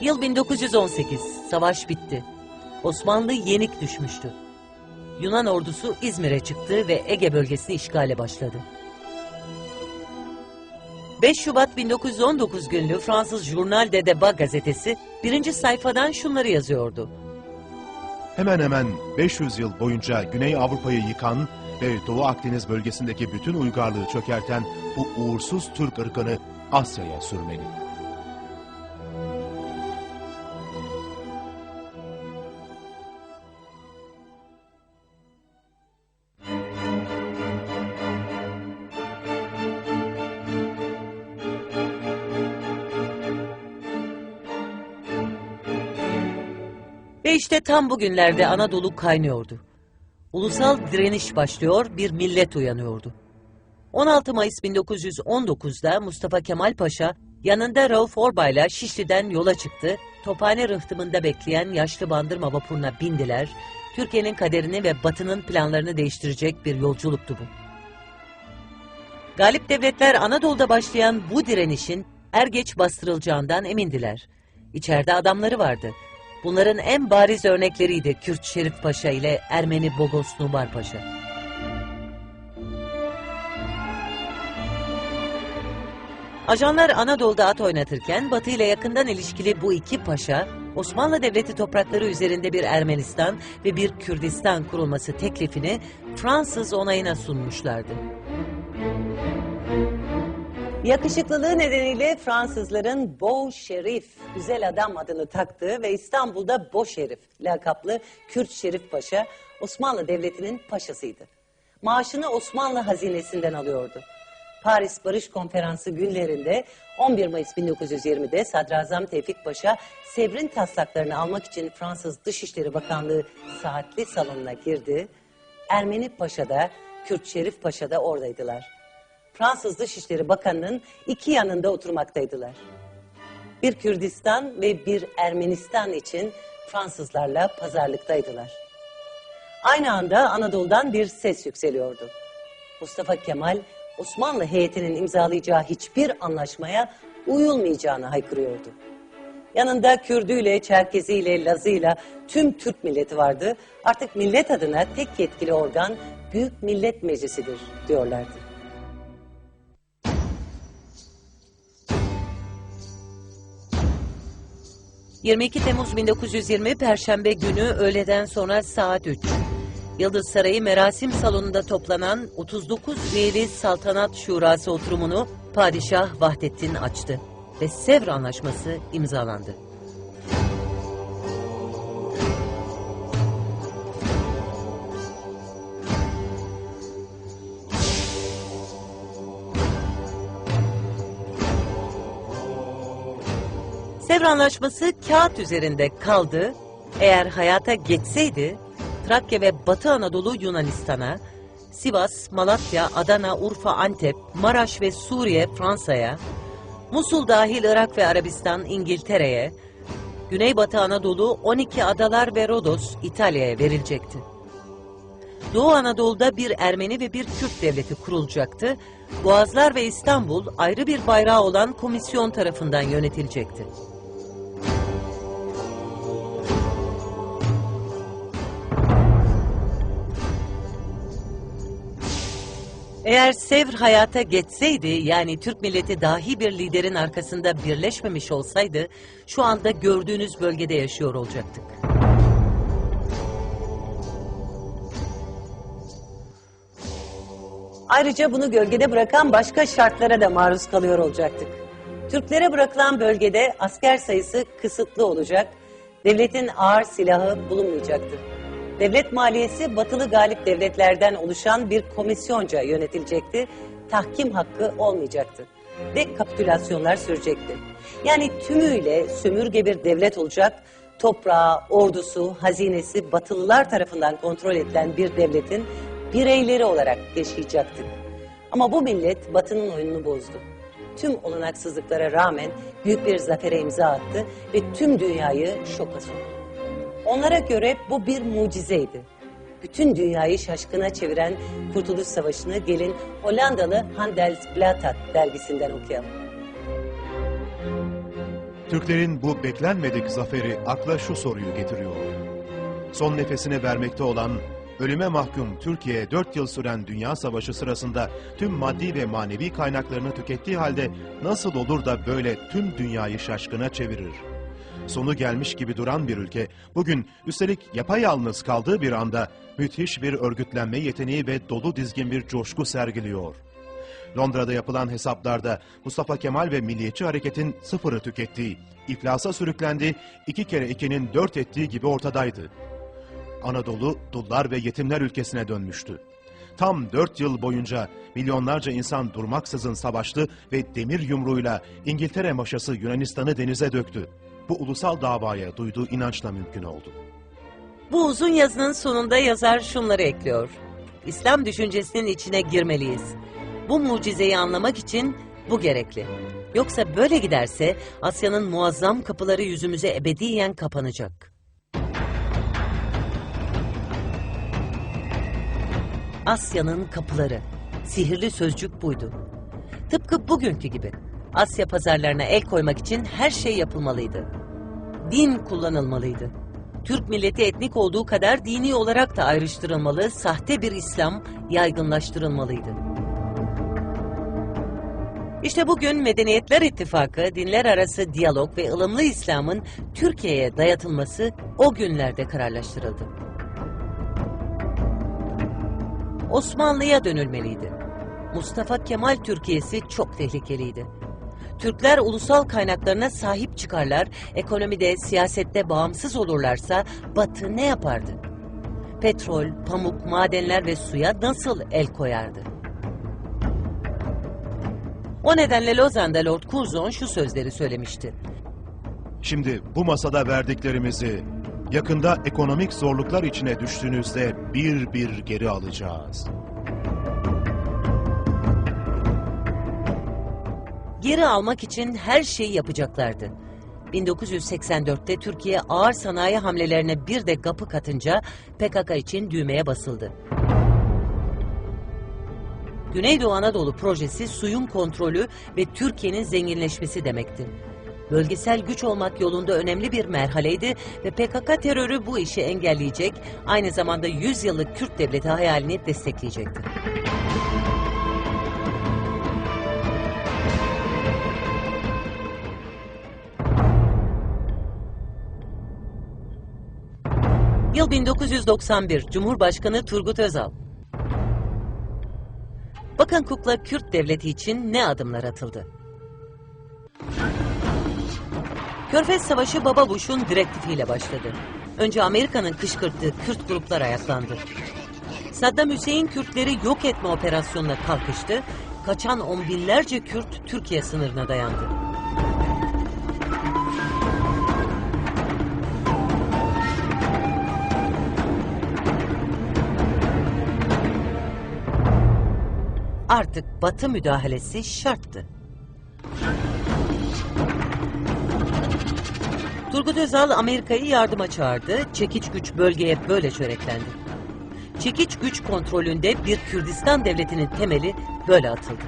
Yıl 1918. Savaş bitti. Osmanlı yenik düşmüştü. Yunan ordusu İzmir'e çıktı ve Ege bölgesini işgale başladı. 5 Şubat 1919 günlü Fransız Journal de Debat gazetesi birinci sayfadan şunları yazıyordu. Hemen hemen 500 yıl boyunca Güney Avrupa'yı yıkan ve Doğu Akdeniz bölgesindeki bütün uygarlığı çökerten bu uğursuz Türk ırkını Asya'ya sürmeli. Ve işte tam bugünlerde Anadolu kaynıyordu. Ulusal direniş başlıyor, bir millet uyanıyordu. 16 Mayıs 1919'da Mustafa Kemal Paşa yanında Rauf Orbay'la Şişli'den yola çıktı. Tophane rıhtımında bekleyen yaşlı bandırma vapuruna bindiler. Türkiye'nin kaderini ve Batı'nın planlarını değiştirecek bir yolculuktu bu. Galip devletler Anadolu'da başlayan bu direnişin er geç bastırılacağından emindiler. İçeride adamları vardı. Bunların en bariz örnekleriydi Kürt Şerif Paşa ile Ermeni Bogos Nubar Paşa. Ajanlar Anadolu'da at oynatırken Batı ile yakından ilişkili bu iki paşa, Osmanlı Devleti toprakları üzerinde bir Ermenistan ve bir Kürdistan kurulması teklifini Fransız onayına sunmuşlardı. Yakışıklılığı nedeniyle Fransızların Beau Şerif, güzel adam adını taktığı ve İstanbul'da Bo Şerif lakaplı Kürt Şerif Paşa Osmanlı Devleti'nin paşasıydı. Maaşını Osmanlı hazinesinden alıyordu. Paris Barış Konferansı günlerinde 11 Mayıs 1920'de Sadrazam Tevfik Paşa Sevr'in taslaklarını almak için Fransız Dışişleri Bakanlığı saatli salonuna girdi. Ermeni Paşa da Kürt Şerif Paşa da oradaydılar. Fransız Dışişleri Bakanı'nın iki yanında oturmaktaydılar. Bir Kürdistan ve bir Ermenistan için Fransızlarla pazarlıktaydılar. Aynı anda Anadolu'dan bir ses yükseliyordu. Mustafa Kemal Osmanlı heyetinin imzalayacağı hiçbir anlaşmaya uyulmayacağını haykırıyordu. Yanında Kürdüyle, Çerkeziyle, Lazıyla tüm Türk milleti vardı. Artık millet adına tek yetkili organ Büyük Millet Meclisi'dir diyorlardı. ...22 Temmuz 1920 Perşembe günü öğleden sonra saat 3. Yıldız Sarayı Merasim Salonu'nda toplanan 39 üyeli Saltanat Şurası oturumunu Padişah Vahdettin açtı ve Sevr Anlaşması imzalandı. Sevr Anlaşması kağıt üzerinde kaldı. Eğer hayata geçseydi Trakya ve Batı Anadolu Yunanistan'a, Sivas, Malatya, Adana, Urfa, Antep, Maraş ve Suriye Fransa'ya, Musul dahil Irak ve Arabistan İngiltere'ye, Güneybatı Anadolu 12 adalar ve Rodos İtalya'ya verilecekti. Doğu Anadolu'da bir Ermeni ve bir Kürt devleti kurulacaktı. Boğazlar ve İstanbul ayrı bir bayrağı olan komisyon tarafından yönetilecekti. Eğer Sevr hayata geçseydi yani Türk milleti dahi bir liderin arkasında birleşmemiş olsaydı şu anda gördüğünüz bölgede yaşıyor olacaktık. Ayrıca bunu gölgede bırakan başka şartlara da maruz kalıyor olacaktık. Türklere bırakılan bölgede asker sayısı kısıtlı olacak, devletin ağır silahı bulunmayacaktı. Devlet maliyesi batılı galip devletlerden oluşan bir komisyonca yönetilecekti. Tahkim hakkı olmayacaktı. Ve kapitülasyonlar sürecekti. Yani tümüyle sömürge bir devlet olacak, toprağı, ordusu, hazinesi batılılar tarafından kontrol edilen bir devletin bireyleri olarak yaşayacaktık. Ama bu millet batının oyununu bozdu. Tüm olanaksızlıklara rağmen büyük bir zafere imza attı ve tüm dünyayı şoka soktu. Onlara göre bu bir mucizeydi. Bütün dünyayı şaşkına çeviren Kurtuluş Savaşı'nı gelin Hollandalı Handelsblatt dergisinden okuyalım. Türklerin bu beklenmedik zaferi akla şu soruyu getiriyor. Son nefesini vermekte olan, ölüme mahkum Türkiye 4 yıl süren Dünya Savaşı sırasında tüm maddi ve manevi kaynaklarını tükettiği halde nasıl olur da böyle tüm dünyayı şaşkına çevirir? Sonu gelmiş gibi duran bir ülke, bugün üstelik yapayalnız kaldığı bir anda müthiş bir örgütlenme yeteneği ve dolu dizgin bir coşku sergiliyor. Londra'da yapılan hesaplarda Mustafa Kemal ve Milliyetçi Hareket'in sıfırı tükettiği, iflasa sürüklendi, iki kere ikinin dört ettiği gibi ortadaydı. Anadolu, dullar ve yetimler ülkesine dönmüştü. Tam dört yıl boyunca milyonlarca insan durmaksızın savaştı ve demir yumruğuyla İngiltere maşası Yunanistan'ı denize döktü. Bu ulusal davaya duyduğu inançla mümkün oldu. Bu uzun yazının sonunda yazar şunları ekliyor. İslam düşüncesinin içine girmeliyiz. Bu mucizeyi anlamak için bu gerekli. Yoksa böyle giderse Asya'nın muazzam kapıları yüzümüze ebediyen kapanacak. Asya'nın kapıları. Sihirli sözcük buydu. Tıpkı bugünkü gibi. Asya pazarlarına el koymak için her şey yapılmalıydı. Din kullanılmalıydı. Türk milleti etnik olduğu kadar dini olarak da ayrıştırılmalı, sahte bir İslam yaygınlaştırılmalıydı. İşte bugün Medeniyetler İttifakı, dinler arası diyalog ve ılımlı İslam'ın Türkiye'ye dayatılması o günlerde kararlaştırıldı. Osmanlı'ya dönülmeliydi. Mustafa Kemal Türkiye'si çok tehlikeliydi. Türkler ulusal kaynaklarına sahip çıkarlar, ekonomide, siyasette bağımsız olurlarsa Batı ne yapardı? Petrol, pamuk, madenler ve suya nasıl el koyardı? O nedenle Lozan'da Lord Curzon şu sözleri söylemişti. Şimdi bu masada verdiklerimizi yakında ekonomik zorluklar içine düştüğünüzde bir bir geri alacağız. Geri almak için her şeyi yapacaklardı. 1984'te Türkiye ağır sanayi hamlelerine bir de kapı katınca PKK için düğmeye basıldı. Güneydoğu Anadolu projesi suyun kontrolü ve Türkiye'nin zenginleşmesi demekti. Bölgesel güç olmak yolunda önemli bir merhaleydi ve PKK terörü bu işi engelleyecek, aynı zamanda 100 yıllık Kürt devleti hayalini destekleyecekti. Yıl 1991, Cumhurbaşkanı Turgut Özal. Bakın kukla Kürt devleti için ne adımlar atıldı. Körfez Savaşı Baba Bush'un direktifiyle başladı. Önce Amerika'nın kışkırttığı Kürt gruplar ayaklandı. Saddam Hüseyin Kürtleri yok etme operasyonuna kalkıştı. Kaçan on binlerce Kürt Türkiye sınırına dayandı. Artık Batı müdahalesi şarttı. Turgut Özal Amerika'yı yardıma çağırdı. Çekiç güç bölgeye böyle çöreklendi. Çekiç güç kontrolünde bir Kürdistan devletinin temeli böyle atıldı.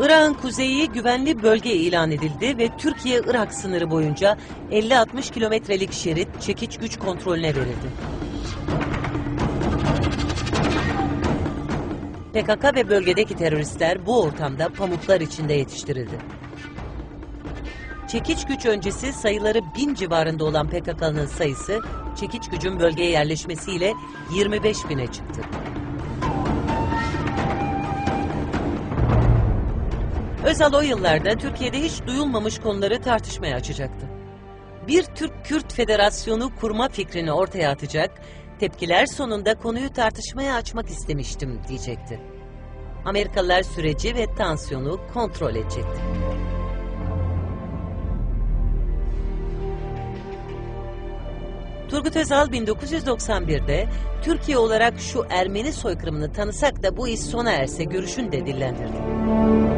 Irak'ın kuzeyi güvenli bölge ilan edildi ve Türkiye-Irak sınırı boyunca 50-60 kilometrelik şerit çekiç güç kontrolüne verildi. PKK ve bölgedeki teröristler bu ortamda pamuklar içinde yetiştirildi. Çekiç güç öncesi sayıları bin civarında olan PKK'nın sayısı çekiç gücün bölgeye yerleşmesiyle 25 bine çıktı. Özal o yıllarda Türkiye'de hiç duyulmamış konuları tartışmaya açacaktı. Bir Türk-Kürt Federasyonu kurma fikrini ortaya atacak, tepkiler sonunda konuyu tartışmaya açmak istemiştim diyecekti. Amerikalılar süreci ve tansiyonu kontrol edecekti. Turgut Özal 1991'de Türkiye olarak şu Ermeni soykırımını tanısak da bu iş sona erse görüşün de dillendirdi.